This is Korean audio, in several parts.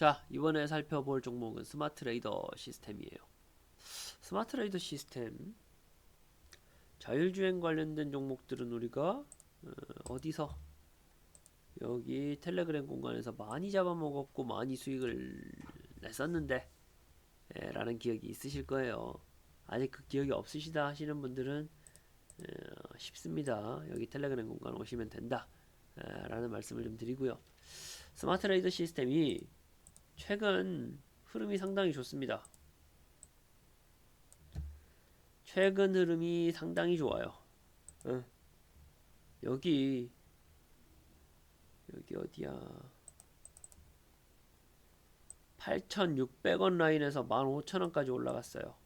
자, 이번에 살펴볼 종목은 스마트 레이더 시스템이에요. 스마트 레이더 시스템 자율주행 관련된 종목들은 우리가 어, 어디서 여기 텔레그램 공간에서 많이 잡아먹었고 많이 수익을 냈었는데 예, 라는 기억이 있으실 거예요. 아직 그 기억이 없으시다 하시는 분들은 어, 쉽습니다. 여기 텔레그램 공간 오시면 된다. 에, 라는 말씀을 좀 드리고요. 스마트 레이더 시스템이 최근 흐름이 상당히 좋습니다. 최근 흐름이 상당히 좋아요. 응. 여기 여기 어디야? 8,600원 라인에서 15,000원까지 올라갔어요.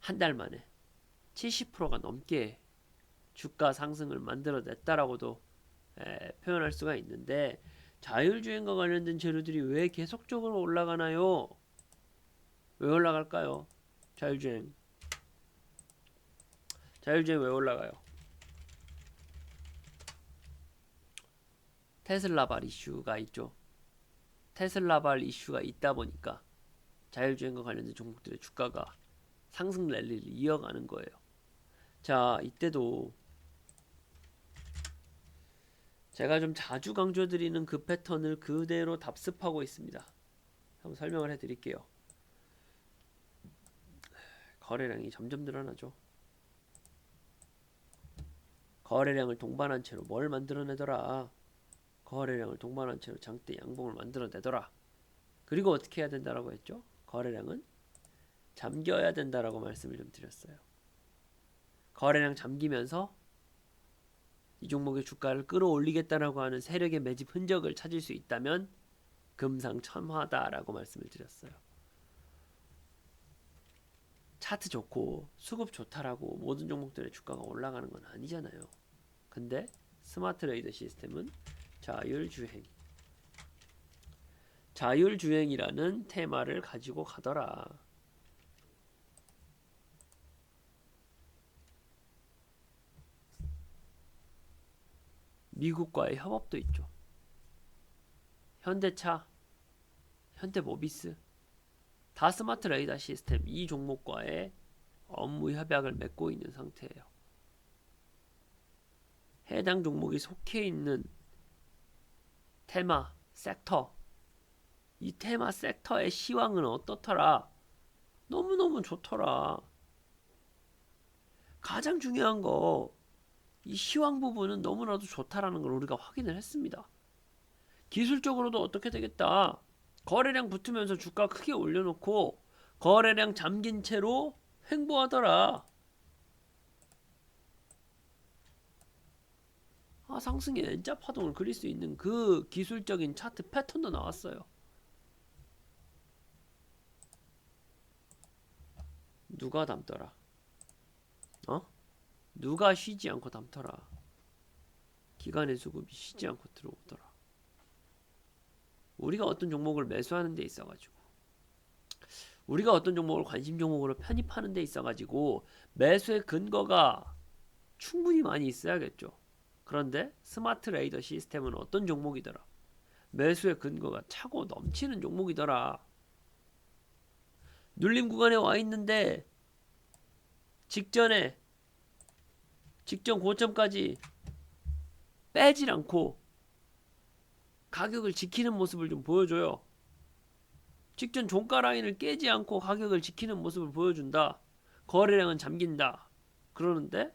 한 달 만에 70%가 넘게 주가 상승을 만들어냈다라고도 에, 표현할 수가 있는데 자율주행과 관련된 재료들이 왜 계속적으로 올라가나요? 왜 올라갈까요? 자율주행. 자율주행 왜 올라가요? 테슬라발 이슈가 있죠. 테슬라발 이슈가 있다 보니까 자율주행과 관련된 종목들의 주가가 상승 랠리를 이어가는 거예요. 자, 이때도 제가 좀 자주 강조드리는 그 패턴을 그대로 답습하고 있습니다. 한번 설명을 해드릴게요. 거래량이 점점 늘어나죠. 거래량을 동반한 채로 뭘 만들어내더라. 거래량을 동반한 채로 장대 양봉을 만들어내더라. 그리고 어떻게 해야 된다라고 했죠? 거래량은 잠겨야 된다라고 말씀을 좀 드렸어요. 거래량 잠기면서 이 종목의 주가를 끌어올리겠다라고 하는 세력의 매집 흔적을 찾을 수 있다면 금상첨화다라고 말씀을 드렸어요. 차트 좋고 수급 좋다라고 모든 종목들의 주가가 올라가는 건 아니잖아요. 근데 스마트 레이더 시스템은 자율주행 자율주행이라는 테마를 가지고 가더라. 미국과의 협업도 있죠. 현대차, 현대모비스, 다 스마트 레이더 시스템 이 종목과의 업무 협약을 맺고 있는 상태예요. 해당 종목이 속해 있는 테마, 섹터, 이 테마 섹터의 시황은 어떻더라? 너무너무 좋더라. 가장 중요한 거, 이 시황 부분은 너무나도 좋다라는 걸 우리가 확인을 했습니다. 기술적으로도 어떻게 되겠다. 거래량 붙으면서 주가 크게 올려놓고 거래량 잠긴 채로 횡보하더라. 아, 상승의 N자 파동을 그릴 수 있는 그 기술적인 차트 패턴도 나왔어요. 누가 담더라? 어? 누가 쉬지 않고 담더라? 기관의 수급이 쉬지 않고 들어오더라. 우리가 어떤 종목을 매수하는 데 있어가지고 우리가 어떤 종목을 관심 종목으로 편입하는 데 있어가지고 매수의 근거가 충분히 많이 있어야겠죠. 그런데 스마트 레이더 시스템은 어떤 종목이더라? 매수의 근거가 차고 넘치는 종목이더라. 눌림 구간에 와 있는데 직전에 직전 고점까지 빼질 않고 가격을 지키는 모습을 좀 보여줘요. 직전 종가 라인을 깨지 않고 가격을 지키는 모습을 보여준다. 거래량은 잠긴다. 그러는데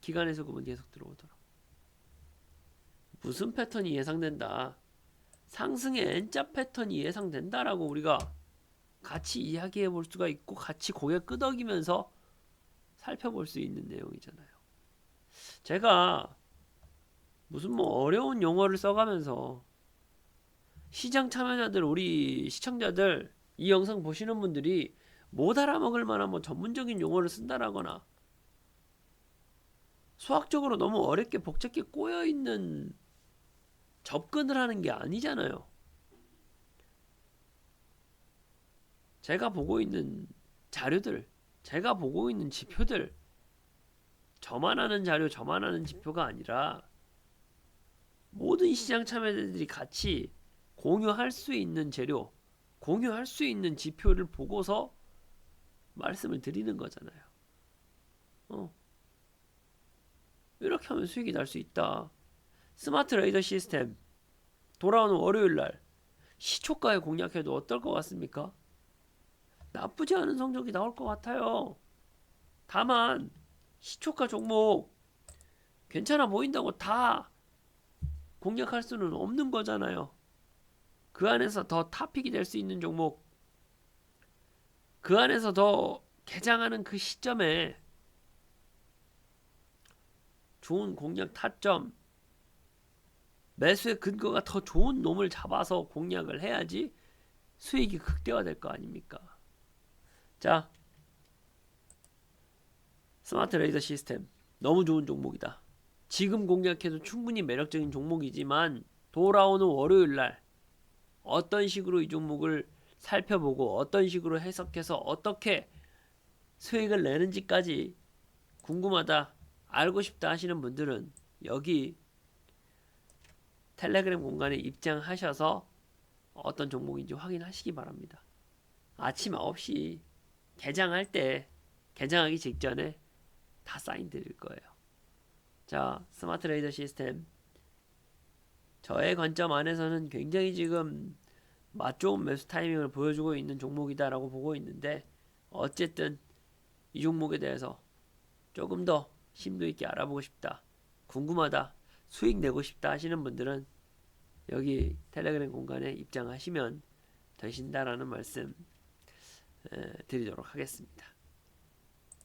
기간의 수급은 계속 들어오더라. 무슨 패턴이 예상된다. 상승의 N자 패턴이 예상된다라고 우리가 같이 이야기해 볼 수가 있고 같이 고개 끄덕이면서 살펴볼 수 있는 내용이잖아요. 제가 무슨 뭐 어려운 용어를 써가면서 시장 참여자들 우리 시청자들 이 영상 보시는 분들이 못 알아먹을 만한 뭐 전문적인 용어를 쓴다라거나 수학적으로 너무 어렵게 복잡하게 꼬여 있는 접근을 하는 게 아니잖아요. 제가 보고 있는 자료들, 제가 보고 있는 지표들, 저만 아는 자료, 저만 아는 지표가 아니라 모든 모든 시장 참여자들이 같이 공유할 수 있는 재료, 공유할 수 있는 지표를 보고서 말씀을 드리는 거잖아요. 어. 이렇게 하면 수익이 날 수 있다. 스마트 레이더 시스템 돌아오는 월요일 날 시초가에 공략해도 어떨 것 같습니까? 나쁘지 않은 성적이 나올 것 같아요. 다만 시초가 종목 괜찮아 보인다고 다 공략할 수는 없는 거잖아요. 그 안에서 더 탑픽이 될 수 있는 종목, 그 안에서 더 개장하는 그 시점에 좋은 공략 타점, 매수의 근거가 더 좋은 놈을 잡아서 공략을 해야지 수익이 극대화될 거 아닙니까? 자, 스마트 레이더 시스템 너무 좋은 종목이다. 지금 공략해도 충분히 매력적인 종목이지만 돌아오는 월요일 날 어떤 식으로 이 종목을 살펴보고 어떤 식으로 해석해서 어떻게 수익을 내는지까지 궁금하다, 알고 싶다 하시는 분들은 여기 텔레그램 공간에 입장하셔서 어떤 종목인지 확인하시기 바랍니다. 아침 9시 개장할 때 개장하기 직전에 다 사인 드릴 거예요. 자, 스마트 레이더 시스템 저의 관점 안에서는 굉장히 지금 맛 좋은 매수 타이밍을 보여주고 있는 종목이다라고 보고 있는데 어쨌든 이 종목에 대해서 조금 더 심도 있게 알아보고 싶다, 궁금하다, 수익 내고 싶다 하시는 분들은 여기 텔레그램 공간에 입장하시면 되신다라는 말씀 에, 드리도록 하겠습니다.